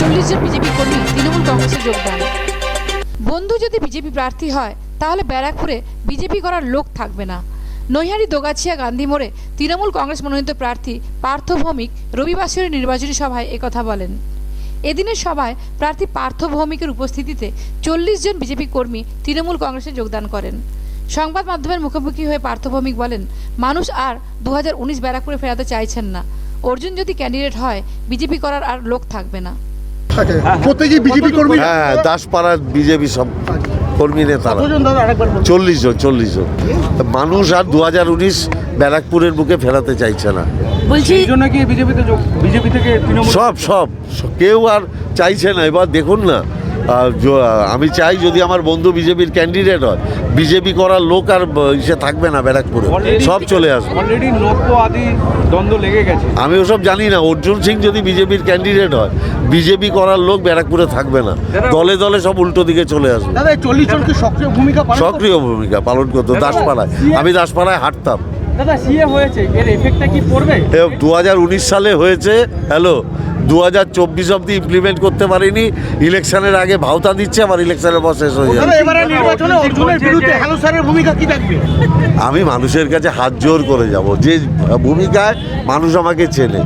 চল্লিশ জন বিজেপি কর্মী তৃণমূল কংগ্রেসে যোগদান বন্ধু যদি বিজেপি প্রার্থী হয়, তাহলে ব্যারাকপুরে বিজেপি করার লোক থাকবে না। নৈহারি দোগাছিয়া গান্ধী মোড়ে তৃণমূল কংগ্রেস মনোনীত প্রার্থী পার্থ ভৌমিক রবিবাসরী নির্বাচনী সভায় একথা বলেন। এদিনের সভায় প্রার্থী পার্থ ভৌমিকের উপস্থিতিতে চল্লিশ জন বিজেপি কর্মী তৃণমূল কংগ্রেসে যোগদান করেন। সংবাদ মাধ্যমের মুখোমুখি হয়ে পার্থ ভৌমিক বলেন, মানুষ আর দু হাজার উনিশ ব্যারাকপুরে ফেরাতে চাইছেন না। অর্জুন যদি ক্যান্ডিডেট হয় বিজেপি করার আর লোক থাকবে না। প্রত্যেকেই বিজেপি কর্মী? হ্যাঁ দাসপাড়ার বিজেপি সব কর্মী নেতারা চল্লিশ জন চল্লিশ জন। মানুষ আর দু হাজার উনিশ ব্যারাকপুরের বুকে ফেরাতে চাইছে না। বলছি এই জন্য কি বিজেপিতে বিজেপি থেকে তৃণমূল সব সব। কেউ আর চাইছে না। এবার দেখুন না আমি চাই যদি আমার বন্ধু বিজেপির ক্যান্ডিডেট হয় বিজেপি করার লোক আর ইসে থাকবে না ব্যারাকপুরে। সব চলে আসবে। অলরেডি আদি দ্বন্দ্ব লেগে গেছে। আমি ওসব জানি না। অর্জুন সিং যদি বিজেপির ক্যান্ডিডেট হয় বিজেপি করার লোক ব্যারাকপুরে থাকবে না। দলে দলে সব উল্টো দিকে চলে আসবে। সক্রিয় ভূমিকা পালন সক্রিয় ভূমিকা পালন করতো দাসপাড়ায়। আমি দাসপাড়ায় হাঁটতাম। দাদা সিএ হয়েছে। এর এফেক্টটা কি পড়বে? দু হাজার উনিশ সালে হয়েছে। হ্যালো দু হাজার চব্বিশ অব্দি ইমপ্লিমেন্ট করতে পারিনি। ইলেকশনের আগে ভাওতা দিচ্ছে আমার ইলেকশনের পর শেষ হয়ে যাবে। আমি মানুষের কাছে হাত জোর করে যাব। যে ভূমিকায় মানুষ আমাকে চেনে।